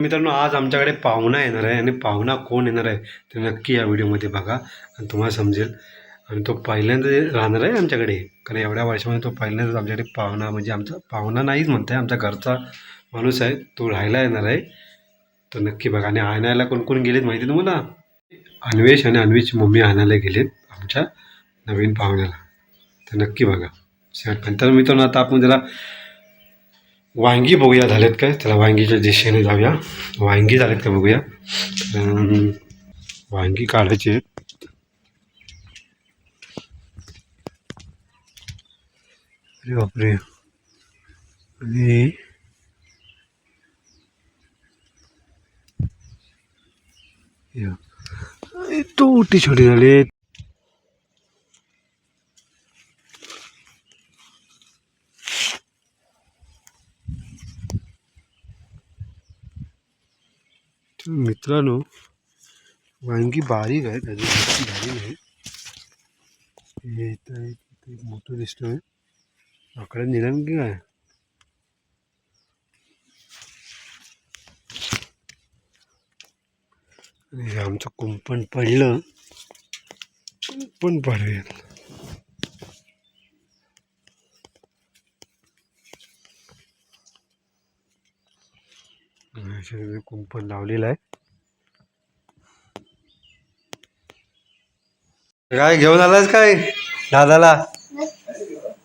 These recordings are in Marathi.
मित्रांनो आज आमच्याकडे पाहुणा येणार आहे आणि पाहुणा कोण येणार आहे ते नक्की या व्हिडिओमध्ये बघा आणि तुम्हाला समजेल. आणि तो पहिल्यांदा राहणार आहे आमच्याकडे. कारण एवढ्या वर्षामध्ये तो पहिल्यांदाच आमच्याकडे पाहुणा म्हणजे आमचा पाहुणा नाहीच म्हणताय आमच्या घरचा माणूस आहे. तो राहायला येणार आहे. तर नक्की बघा. आणि आणायला कोण कोण गेलेत माहिती तुम्हाला? अन्वेष आणि अन्वेषची मम्मी आणायला गेलेत आमच्या नवीन पाहुण्याला. तर नक्की बघा. शेवटपर्यंत तर मित्रांनो आता आपण जरा वांगी बघूया झालेत काय त्याला वांगीच्या दिशेने जाऊया वांगी झालेत का बघूया अं, वांगी काढायचे आहेत. अरे बापरे आणि या. अरे, तो मोठी छोटी झाली मित्रांनो वांगी बारीक आहेत अजून झाली नाही. हे इथं एक इथं मोठं दिसतोय आकडे निघाल की काय आणि हे आमचं कुंपण पडलं. कुंपण पडूया कुंपण लावलेलं आहे. काय घेऊन आलास काय? दादाला?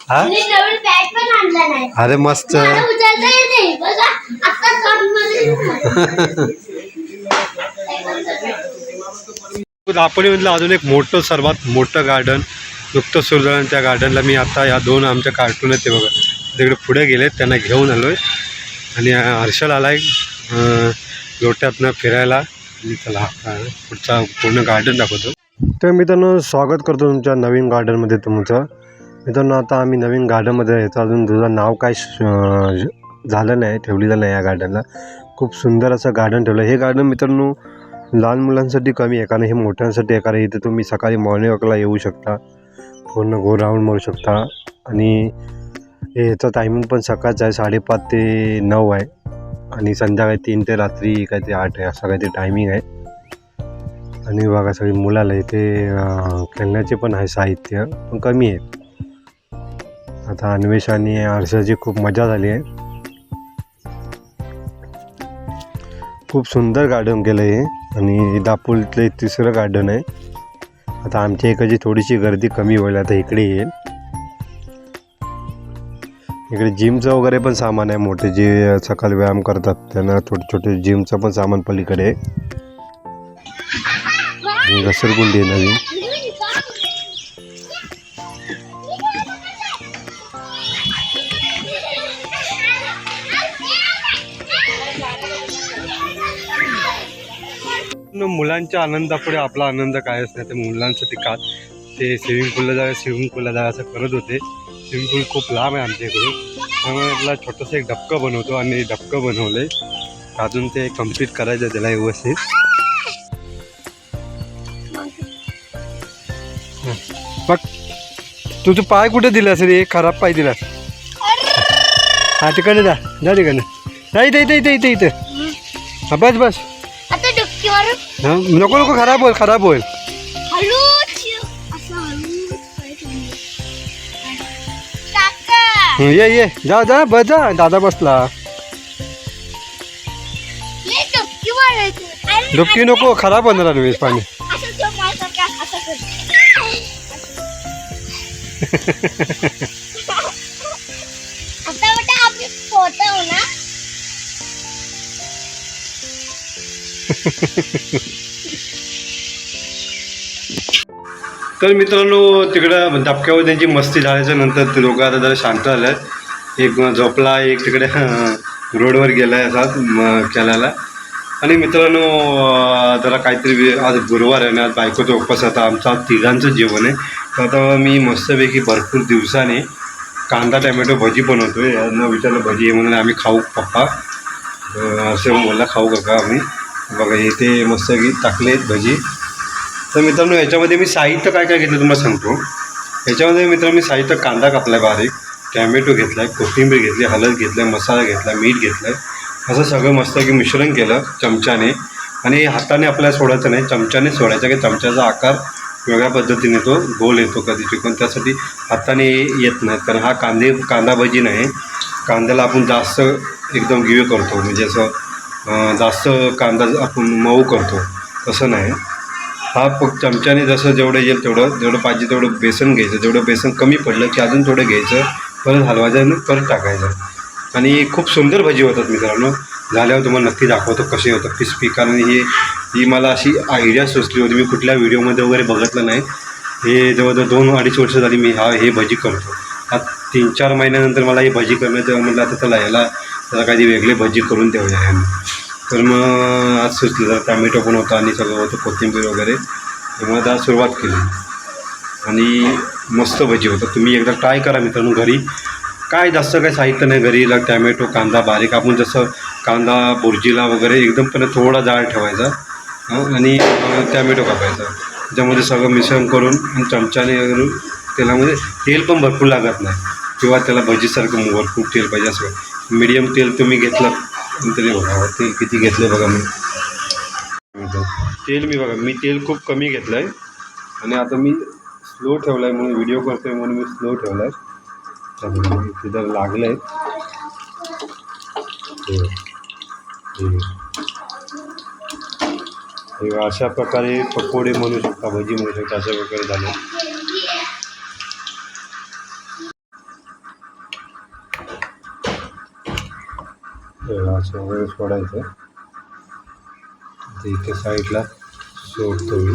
हा? मी नवीन बॅग पण आणला नाही. अरे मस्त. मला उचलता येते बघा आता मध्ये आपण म्हटलं अजून एक मोठं सर्वात मोठं गार्डन नुकतं सुरू झालं त्या गार्डनला मी आता या दोन आमच्या कार्टून आहेत ते बघा. तिकडे पुढे गेलेत त्यांना घेऊन आलो आहे आणि हर्षल आला आहे लोट्यातनं फिरायला. आणि त्याला आता पुढचा पूर्ण गार्डन दाखवतो. तर मित्रांनो स्वागत करतो तुमच्या नवीन गार्डनमध्ये तुमचं. मित्रांनो आता आम्ही नवीन गार्डनमध्ये येतो. अजून तुझं नाव काय श- झालं नाही ठेवलेलं नाही या गार्डनला खूप सुंदर असं गार्डन ठेवलं. हे गार्डन मित्रांनो लहान मुलांसाठी कमी आहे. कारण हे मोठ्यांसाठी आहे. कारण इथे तुम्ही सकाळी मॉर्निंग वॉकला येऊ शकता. पूर्ण गो राऊंड मारू शकता. आणि ह्याचा टायमिंग पण सकाळचं आहे. साडेपाच ते नऊ आहे. आणि संध्याकाळी तीन ते रात्री काय ते आठ आहे. असं काहीतरी टायमिंग आहे. आणि बघा सगळी मुलाला इथे खेळण्याचे पण आहे साहित्य पण कमी आहे. आता अन्वेष आणि हर्षाची खूप मजा झाली आहे. खूप सुंदर गार्डन केलं हे. आणि दापोलीतलं तिसरं गार्डन आहे. आता आमच्या इकडची थोडीशी गर्दी कमी होईल आता इकडे येईल. इकडे जिमचं वगैरे पण सामान आहे मोठे जे सकाळी व्यायाम करतात त्यांना छोटे छोटे जिमचं पण सामान पलीकडे आहे. घसरगुंडी आहे नवीन. मुलांच्या आनंदापुढे आपला आनंद कायच नाही मुलांचं मुलांसाठी का? ते स्विमिंग पूलला जागा स्विमिंग पूलला जागा असं करत होते. स्विमिंग पूल खूप लांब आहे आमच्या इकडून त्यामुळे आपला छोटंसं एक डबकं बनवतो आणि डबकं बनवलं आहे अजून ते कंप्लीट करायचं आहे त्याला व्यवस्थित. हं. बघ तुझं पाय कुठे दिलास रे खराब पाय दिलास हा तिकडे जा. जा तिकडे नाही इथे इथे इथे इथे इथे. हा बस बस. हा नको नको खराब होईल खराब होईल. हं, ये ये. जा जा बस जा. दादा बसला. हे डुबकी नको खराब होणार अन्वेष पाणी. आता बेटा आपली फोटो ना. तर मित्रांनो तिकडं म्हणजे धबक्यावर त्यांची मस्ती झाल्याच्यानंतर ते लोक आता जरा शांत झालं एक झोपला एक तिकडे रोडवर गेला आहे असा म, आणि मित्रांनो जरा काहीतरी आज गुरुवार आहे ना आज बायकोचा उपवास आता आमचा तिघांचं जेवण आहे. आता मी मस्तपैकी भरपूर दिवसाने कांदा टॅमॅटो भजी बनवतो आहे यांना विचारलं भजी आहे म्हणून आम्ही खाऊ पप्पा. असे असं मला खाऊ काका आम्ही. बघा इथे मस्तपैकी टाकले आहेत भजी. तर मित्रांनो याच्यामध्ये मी साहित्य काय काय घेतलं तुम्हाला सांगतो. याच्यामध्ये मित्रांनो मी साहित्य कांदा कापला आहे बारीक टॅमॅटो घेतला आहे कोथिंबीर घेतली हळद घेतलं आहे मसाला घेतला मीठ घेतलं आहे असं सगळं मस्त की मिश्रण केलं चमच्याने. आणि हाताने आपल्याला सोडायचं नाही चमच्याने सोडायचं की चमच्याचा आकार वेगळ्या पद्धतीने तो गोल येतो कधी चिकन. त्यासाठी हाताने येत नाही कारण हा कांदे कांदा भजी नाही कांद्याला आपण जास्त एकदम गिवे करतो. म्हणजे असं जास्त कांदा आपण मऊ करतो. तसं नाही. हा फक्त चमच्याने जसं जेवढं येईल तेवढं जेवढं पाहिजे तेवढं बेसन घ्यायचं. जेवढं बेसन कमी पडलं की अजून थोडं घ्यायचं. परत हलवायचं आणि परत टाकायचं. आणि खूप सुंदर भजी होतात मित्रांनो. झाल्यावर तुम्हाला नक्की दाखवतो कसे होतं क्रिस्पी कारण ही ही मला अशी आयडिया सुचली होती. मी कुठल्या व्हिडिओमध्ये वगैरे बघितलं नाही. हे जवळजवळ दोन अडीच वर्ष झाली मी हा हे भजी करतो. हा तीन चार महिन्यानंतर मला ही भजी करणं तेव्हा म्हटलं आता चला याला त्याला काही वेगळे भजी करून ठेवूया ह्यांनी तर मग आज सुचलं जरा टॅमॅटो पण होता आणि सगळं होतं कोथिंबीर वगैरे. तेव्हा आता सुरुवात केली. आणि मस्त भजी होतं. तुम्ही एकदा ट्राय करा मित्रांनो घरी. काय जास्त काही साहित्य नाही घरीला टॅमॅटो कांदा बारीक आपण जसं कांदा बुर्जीला वगैरे एकदम पण थोडा जाड ठेवायचा आणि टॅमॅटो कापायचा. त्याच्यामध्ये सगळं मिश्रण करून आणि चमच्याने वगैरे तेलामध्ये तेल पण भरपूर लागत नाही. किंवा त्याला भजीसारखं भरपूर तेल पाहिजे असं मीडियम तेल तुम्ही घेतलं तरी बघा तेल किती घेतलं बघा मी. तेल मी बघा मी तेल खूप कमी घेतलं आहे आणि आता मी स्लो ठेवला आहे म्हणून व्हिडिओ करतोय म्हणून मी स्लो ठेवला आहे तिथं लागलं आहे अशा प्रकारे पकोडे म्हणू शकता भजी म्हणू शकता अशा प्रकारे झाले. असं वगैरे सोडायचं. आता इथे साईडला सोडतो मी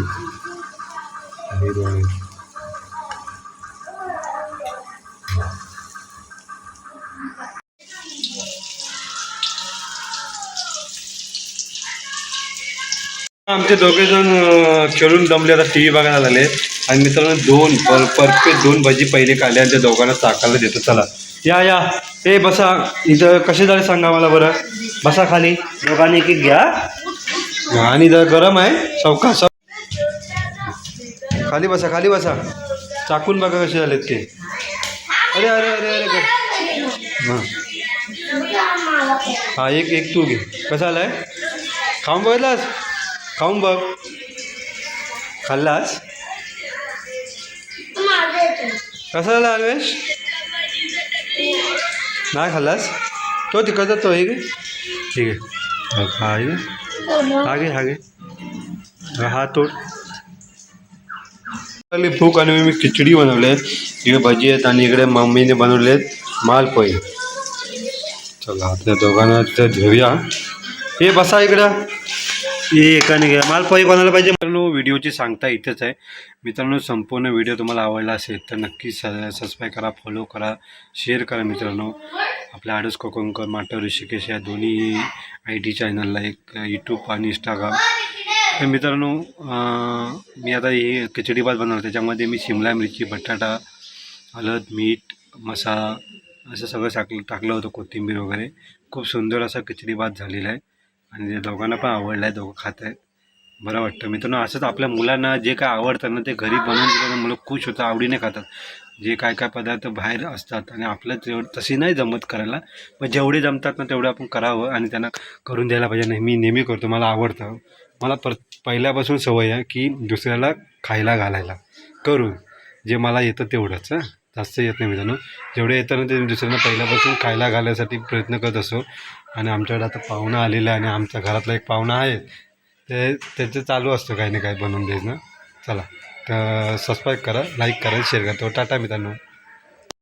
हे आमचे दोघे जण खेळून दमले. आता टी व्ही बघायला लागले. आणि मित्रांनो दोन पर परफेक्ट दोन भजी पहिले काढले आणि त्या दोघांना चाकायला देतो. चला. या या. ए बसा. इथं कसे झाले सांगा मला बरं. बसा खाली. दोघांनी एक एक घ्या. आणि जर गरम आहे. चौका सौ खाली बसा खाली बसा. चाकून बघा कसे झालेत ते. अरे अरे अरे अरे हां हां. हा एक एक तू घे. कसा आलाय? खाऊन बघितलास? खाऊन बघ. खाल्लास? कसा झाला अल्वेश नाही खाल्लास? तो तिकडचा तो हे ठीक आहे. हा घे हा घे हा घे. हा तोड. लागली भूक आणि मी खिचडी बनवले इकडे भजी आहेत आणि इकडे मम्मीने बनवले आहेत मालपोहे चला आपल्या दोघांना तर घेऊया. हे बसा इकडं. एकाने घ्या मालपोहे कोणाला पाहिजे? मित्रांनो व्हिडिओची सांगता इथेच आहे. मित्रांनो संपूर्ण व्हिडिओ तुम्हाला आवडला असेल तर नक्की स सबस्क्राईब करा फॉलो करा शेअर करा मित्रांनो. आपल्या आडस कोकणकर माटव ऋषिकेश या दोन्ही आय टी चॅनलला एक यूट्यूब आणि इंस्टाग्राम तर मित्रांनो मी आता ही खिचडी भात बनवलं त्याच्यामध्ये मी शिमला मिरची बटाटा हळद मीठ मसाला असं सगळं टाकलं टाकलं होतं कोथिंबीर वगैरे. खूप सुंदर असा खिचडी भात झालेला आहे. आणि दोघांना पण आवडला आहे दोघं खात आहेत. बरं वाटतं. मित्रांनो असंच आपल्या मुलांना जे काय आवडतं ना ते घरी बनवून दिलं मुलं खुश होतं आवडीने खातात. जे काय काय पदार्थ बाहेर असतात आणि आपलं तेवढं तशी नाही जमत करायला पण जेवढे जमतात ना तेवढं आपण करावं आणि त्यांना करून द्यायला पाहिजे. नाही मी नेहमी करतो मला आवडतं. मला पर पहिल्यापासून सवय आहे की दुसऱ्याला खायला घालायला. करून जे मला येतं तेवढंच हां. जास्त येत नाही मित्रांनो. जेवढे येतात ना ते दुसऱ्यांना पहिल्यापासून खायला घालायसाठी प्रयत्न करत असतो. आणि आमच्याकडे आता पाहुणा आलेला आहे आणि आमच्या घरातला एक पाहुणा आहे. ते त्याचं चालू असतं काही ना काही बनवून द्यायचं चला तर सबस्क्राईब करा लाईक करा शेअर करा. तो टाटा मित्रांनो.